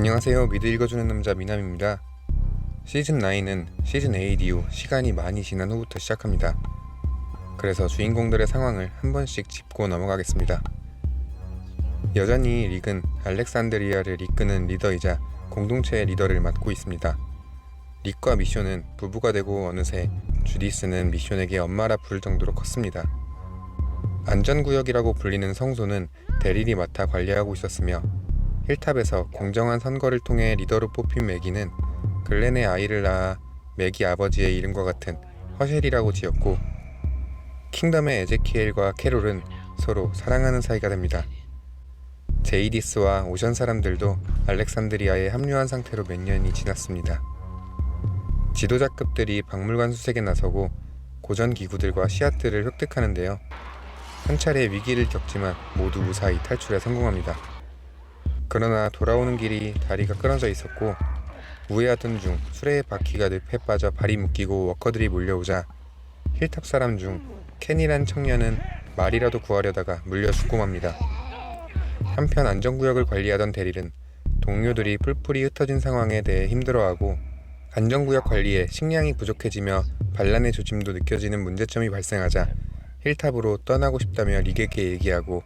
안녕하세요. 미드 읽어주는 남자 미남입니다. 시즌 9은 시즌 8 이후 시간이 많이 지난 후부터 시작합니다. 그래서 주인공들의 상황을 한 번씩 짚고 넘어가겠습니다. 여전히 릭은 알렉산드리아를 이끄는 리더이자 공동체의 리더를 맡고 있습니다. 릭과 미쇼는 부부가 되고 어느새 주디스는 미쇼에게 엄마라 부를 정도로 컸습니다. 안전구역이라고 불리는 성소는 데릴이 맡아 관리하고 있었으며 힐탑에서 공정한 선거를 통해 리더로 뽑힌 매기는 글렌의 아이를 낳아 매기 아버지의 이름과 같은 허셸이라고 지었고 킹덤의 에제키엘과 캐롤은 서로 사랑하는 사이가 됩니다. 제이디스와 오션 사람들도 알렉산드리아에 합류한 상태로 몇 년이 지났습니다. 지도자급들이 박물관 수색에 나서고 고전 기구들과 씨앗들을 획득하는데요. 한 차례 위기를 겪지만 모두 무사히 탈출에 성공합니다. 그러나 돌아오는 길이 다리가 끊어져 있었고 우회하던 중 수레의 바퀴가 늪에 빠져 발이 묶이고 워커들이 몰려오자 힐탑 사람 중 켄이란 청년은 말이라도 구하려다가 물려 죽고 맙니다. 한편 안전구역을 관리하던 데릴은 동료들이 뿔뿔이 흩어진 상황에 대해 힘들어하고 안전구역 관리에 식량이 부족해지며 반란의 조짐도 느껴지는 문제점이 발생하자 힐탑으로 떠나고 싶다며 릭에게 얘기하고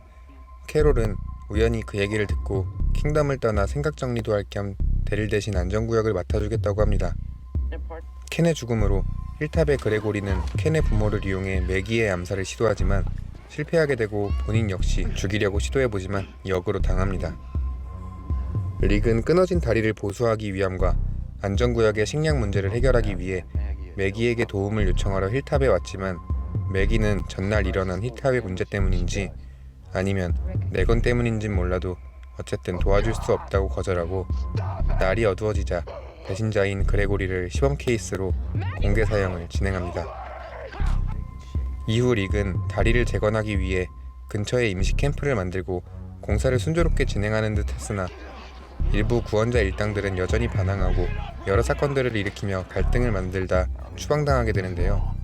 캐롤은 우연히 그 얘기를 듣고 킹덤을 떠나 생각 정리도 할겸 데릴 대신 안전구역을 맡아주겠다고 합니다. 켄의 죽음으로 힐탑의 그레고리는 켄의 부모를 이용해 매기의 암살을 시도하지만 실패하게 되고 본인 역시 죽이려고 시도해보지만 역으로 당합니다. 릭은 끊어진 다리를 보수하기 위함과 안전구역의 식량 문제를 해결하기 위해 매기에게 도움을 요청하러 힐탑에 왔지만 매기는 전날 일어난 힐탑의 문제 때문인지 아니면 내 건 때문인진 몰라도 어쨌든 도와줄 수 없다고 거절하고 날이 어두워지자 배신자인 그레고리를 시범 케이스로 공개 사형을 진행합니다. 이후 릭은 다리를 재건하기 위해 근처에 임시 캠프를 만들고 공사를 순조롭게 진행하는 듯 했으나 일부 구원자 일당들은 여전히 반항하고 여러 사건들을 일으키며 갈등을 만들다 추방당하게 되는데요.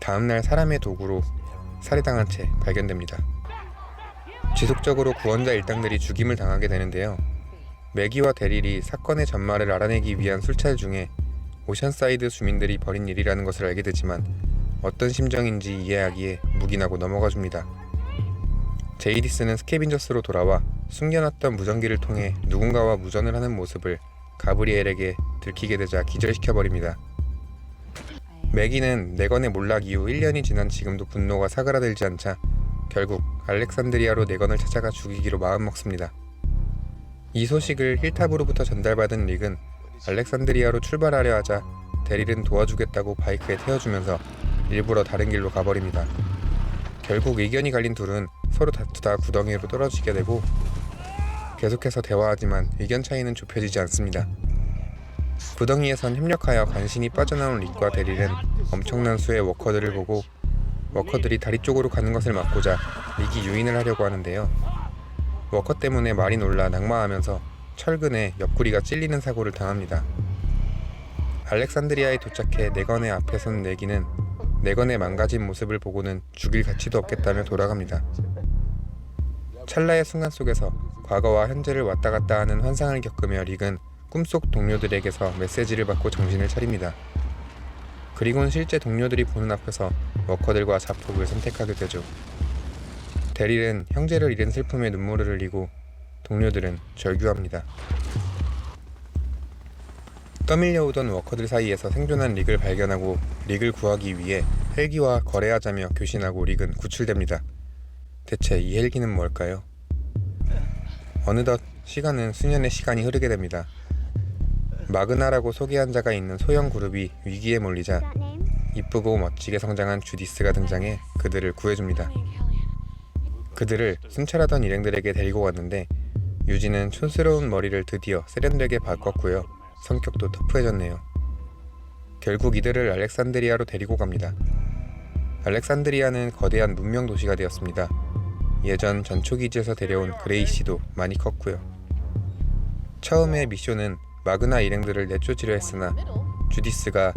다음날 사람의 도구로 살해당한 채 발견됩니다. 지속적으로 구원자 일당들이 죽임을 당하게 되는데요. 매기와 데릴이 사건의 전말을 알아내기 위한 술찰 중에 오션사이드 주민들이 벌인 일이라는 것을 알게 되지만 어떤 심정인지 이해하기에 묵인하고 넘어가 줍니다. 제이디스는 스케빈저스로 돌아와 숨겨놨던 무전기를 통해 누군가와 무전을 하는 모습을 가브리엘에게 들키게 되자 기절시켜버립니다. 매기는 네건의 몰락 이후 1년이 지난 지금도 분노가 사그라들지 않자 결국 알렉산드리아로 네건을 찾아가 죽이기로 마음먹습니다. 이 소식을 힐탑으로부터 전달받은 릭은 알렉산드리아로 출발하려 하자 데릴은 도와주겠다고 바이크에 태워주면서 일부러 다른 길로 가버립니다. 결국 의견이 갈린 둘은 서로 다투다 구덩이로 떨어지게 되고 계속해서 대화하지만 의견 차이는 좁혀지지 않습니다. 구덩이에선 협력하여 간신히 빠져나온 릭과 데릴은 엄청난 수의 워커들을 보고 워커들이 다리 쪽으로 가는 것을 막고자 릭이 유인을 하려고 하는데요. 워커 때문에 말이 놀라 낙마하면서 철근에 옆구리가 찔리는 사고를 당합니다. 알렉산드리아에 도착해 네건의 앞에 선 내기는 네건의 망가진 모습을 보고는 죽일 가치도 없겠다며 돌아갑니다. 찰나의 순간 속에서 과거와 현재를 왔다 갔다 하는 환상을 겪으며 릭은 꿈속 동료들에게서 메시지를 받고 정신을 차립니다. 그리고는 실제 동료들이 보는 앞에서 워커들과 자폭을 선택하게 되죠. 데릴은 형제를 잃은 슬픔에 눈물을 흘리고 동료들은 절규합니다. 떠밀려오던 워커들 사이에서 생존한 릭을 발견하고 릭을 구하기 위해 헬기와 거래하자며 교신하고 릭은 구출됩니다. 대체 이 헬기는 뭘까요? 어느덧 시간은 수년의 시간이 흐르게 됩니다. 마그나라고 소개한 자가 있는 소형 그룹이 위기에 몰리자 이쁘고 멋지게 성장한 주디스가 등장해 그들을 구해줍니다. 그들을 순찰하던 일행들에게 데리고 갔는데 유지는 촌스러운 머리를 드디어 세련되게 바꿨고요. 성격도 터프해졌네요. 결국 이들을 알렉산드리아로 데리고 갑니다. 알렉산드리아는 거대한 문명 도시가 되었습니다. 예전 전초기지에서 데려온 그레이시도 많이 컸고요. 처음에 미쇼는 마그나 일행들을 내쫓으려 했으나 주디스가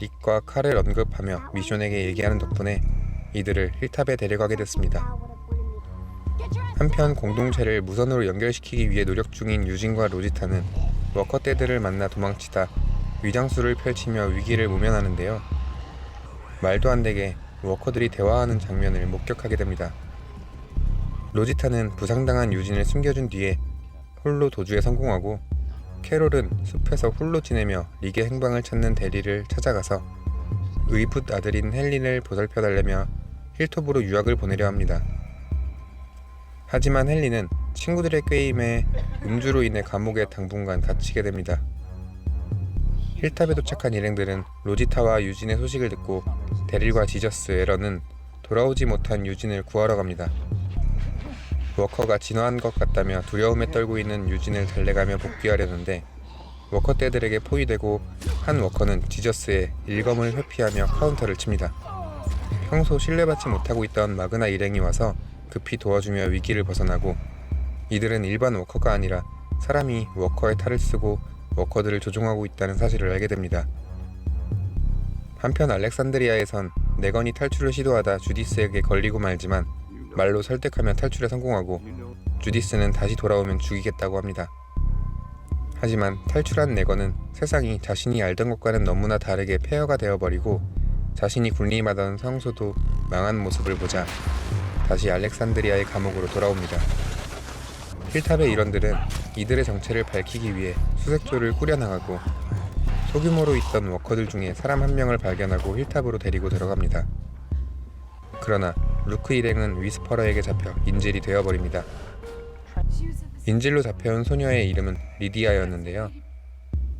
릭과 칼을 언급하며 미션에게 얘기하는 덕분에 이들을 힐탑에 데려가게 됐습니다. 한편 공동체를 무선으로 연결시키기 위해 노력 중인 유진과 로지타는 워커 떼들을 만나 도망치다 위장수를 펼치며 위기를 모면하는데요. 말도 안 되게 워커들이 대화하는 장면을 목격하게 됩니다. 로지타는 부상당한 유진을 숨겨준 뒤에 홀로 도주에 성공하고 캐롤은 숲에서 홀로 지내며 리게 행방을 찾는 대리를 찾아가서 의붓 아들인 헬린을 보살펴달래며 힐톱으로 유학을 보내려 합니다. 하지만 헬린은 친구들의 게임에 음주로 인해 감옥에 당분간 갇히게 됩니다. 힐탑에 도착한 일행들은 로지타와 유진의 소식을 듣고 데릴과 지저스, 에런은 돌아오지 못한 유진을 구하러 갑니다. 워커가 진화한 것 같다며 두려움에 떨고 있는 유진을 달래가며 복귀하려는데 워커 떼들에게 포위되고 한 워커는 지저스의 일검을 회피하며 카운터를 칩니다. 평소 신뢰받지 못하고 있던 마그나 일행이 와서 급히 도와주며 위기를 벗어나고 이들은 일반 워커가 아니라 사람이 워커의 탈을 쓰고 워커들을 조종하고 있다는 사실을 알게 됩니다. 한편 알렉산드리아에선 네건이 탈출을 시도하다 주디스에게 걸리고 말지만 말로 설득하며 탈출에 성공하고 주디스는 다시 돌아오면 죽이겠다고 합니다. 하지만 탈출한 네건은 세상이 자신이 알던 것과는 너무나 다르게 폐허가 되어버리고 자신이 군림하던 성소도 망한 모습을 보자 다시 알렉산드리아의 감옥으로 돌아옵니다. 힐탑의 일원들은 이들의 정체를 밝히기 위해 수색조를 꾸려나가고 소규모로 있던 워커들 중에 사람 한 명을 발견하고 힐탑으로 데리고 들어갑니다. 그러나 루크 일행은 위스퍼러에게 잡혀 인질이 되어버립니다. 인질로 잡혀온 소녀의 이름은 리디아였는데요.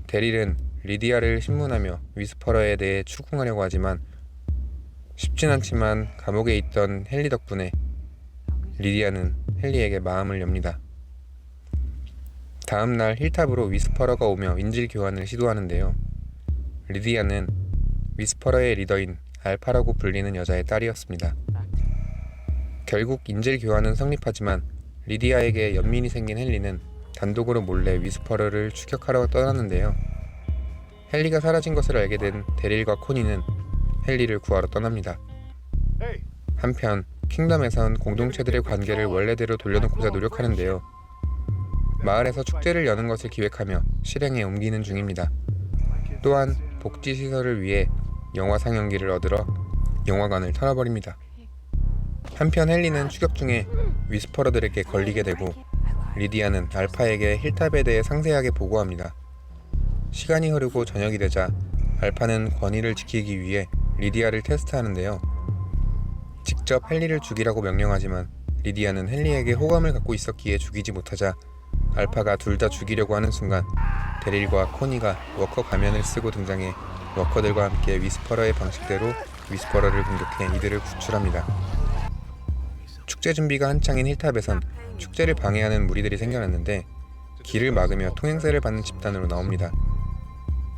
데릴은 리디아를 신문하며 위스퍼러에 대해 추궁하려고 하지만 쉽진 않지만 감옥에 있던 헨리 덕분에 리디아는 헨리에게 마음을 엽니다. 다음 날 힐탑으로 위스퍼러가 오며 인질 교환을 시도하는데요. 리디아는 위스퍼러의 리더인 알파라고 불리는 여자의 딸이었습니다. 결국 인질 교환은 성립하지만 리디아에게 연민이 생긴 헨리는 단독으로 몰래 위스퍼러를 추격하러 떠났는데요. 헨리가 사라진 것을 알게 된 데릴과 코니는 헨리를 구하러 떠납니다. 한편 킹덤에선 공동체들의 관계를 원래대로 돌려놓고자 노력하는데요. 마을에서 축제를 여는 것을 기획하며 실행에 옮기는 중입니다. 또한 복지 시설을 위해 영화 상영기를 얻으러 영화관을 털어버립니다. 한편 헨리는 추격 중에 위스퍼러들에게 걸리게 되고 리디아는 알파에게 힐탑에 대해 상세하게 보고합니다. 시간이 흐르고 저녁이 되자 알파는 권위를 지키기 위해 리디아를 테스트하는데요. 직접 헨리를 죽이라고 명령하지만 리디아는 헨리에게 호감을 갖고 있었기에 죽이지 못하자 알파가 둘 다 죽이려고 하는 순간 데릴과 코니가 워커 가면을 쓰고 등장해 워커들과 함께 위스퍼러의 방식대로 위스퍼러를 공격해 이들을 구출합니다. 축제 준비가 한창인 힐탑에선 축제를 방해하는 무리들이 생겨났는데 길을 막으며 통행세를 받는 집단으로 나옵니다.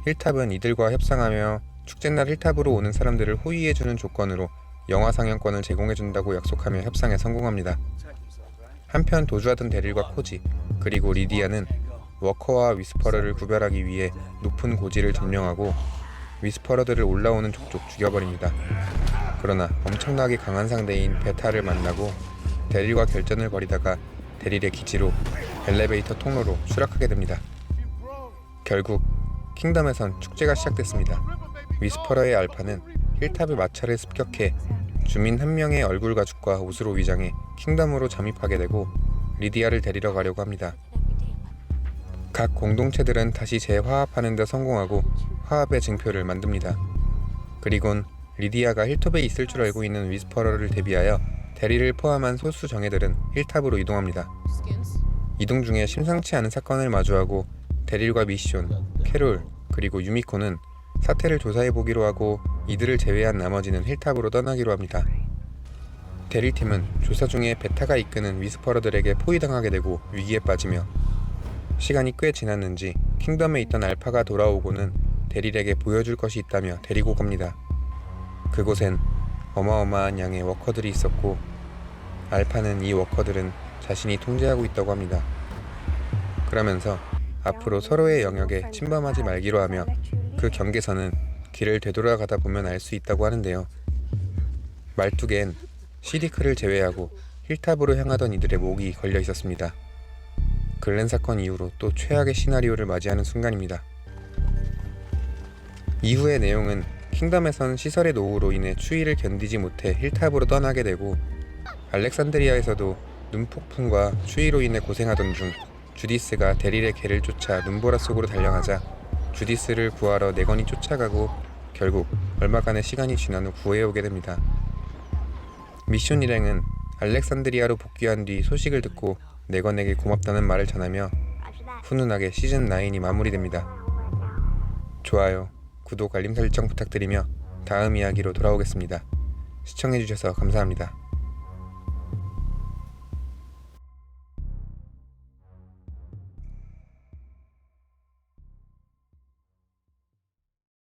힐탑은 이들과 협상하며 축제날 힐탑으로 오는 사람들을 호위해주는 조건으로 영화 상영권을 제공해준다고 약속하며 협상에 성공합니다. 한편 도주하던 데릴과 코지 그리고 리디아는 워커와 위스퍼러를 구별하기 위해 높은 고지를 점령하고 위스퍼러들을 올라오는 족족 죽여버립니다. 그러나 엄청나게 강한 상대인 베타를 만나고 데릴과 결전을 벌이다가 데릴의 기지로 엘리베이터 통로로 추락하게 됩니다. 결국 킹덤에선 축제가 시작됐습니다. 위스퍼러의 알파는 힐탑의 마차를 습격해 주민 한 명의 얼굴 가죽과 옷으로 위장해 킹덤으로 잠입하게 되고 리디아를 데리러 가려고 합니다. 각 공동체들은 다시 재화합하는 데 성공하고 화합의 증표를 만듭니다. 그리곤 리디아가 힐톱에 있을 줄 알고 있는 위스퍼러를 대비하여 대리를 포함한 소수 정예들은 힐탑으로 이동합니다. 이동 중에 심상치 않은 사건을 마주하고 데릴과 미시온, 캐롤, 그리고 유미코는 사태를 조사해 보기로 하고 이들을 제외한 나머지는 힐탑으로 떠나기로 합니다. 데릴팀은 조사 중에 베타가 이끄는 위스퍼러들에게 포위당하게 되고 위기에 빠지며 시간이 꽤 지났는지 킹덤에 있던 알파가 돌아오고는 데릴에게 보여줄 것이 있다며 데리고 갑니다. 그곳엔 어마어마한 양의 워커들이 있었고 알파는 이 워커들은 자신이 통제하고 있다고 합니다. 그러면서 앞으로 서로의 영역에 침범하지 말기로 하며 그 경계선은 길을 되돌아가다 보면 알 수 있다고 하는데요. 말뚝엔 시디크를 제외하고 힐탑으로 향하던 이들의 목이 걸려 있었습니다. 글렌 사건 이후로 또 최악의 시나리오를 맞이하는 순간입니다. 이후의 내용은 킹덤에선 시설의 노후로 인해 추위를 견디지 못해 힐탑으로 떠나게 되고 알렉산드리아에서도 눈폭풍과 추위로 인해 고생하던 중 주디스가 데릴의 개를 쫓아 눈보라 속으로 달려가자 주디스를 구하러 네건이 쫓아가고 결국 얼마간의 시간이 지난 후 구해오게 됩니다. 미션 일행은 알렉산드리아로 복귀한 뒤 소식을 듣고 네건에게 고맙다는 말을 전하며 훈훈하게 시즌 9이 마무리됩니다. 좋아요, 구독, 알림 설정 부탁드리며 다음 이야기로 돌아오겠습니다. 시청해주셔서 감사합니다.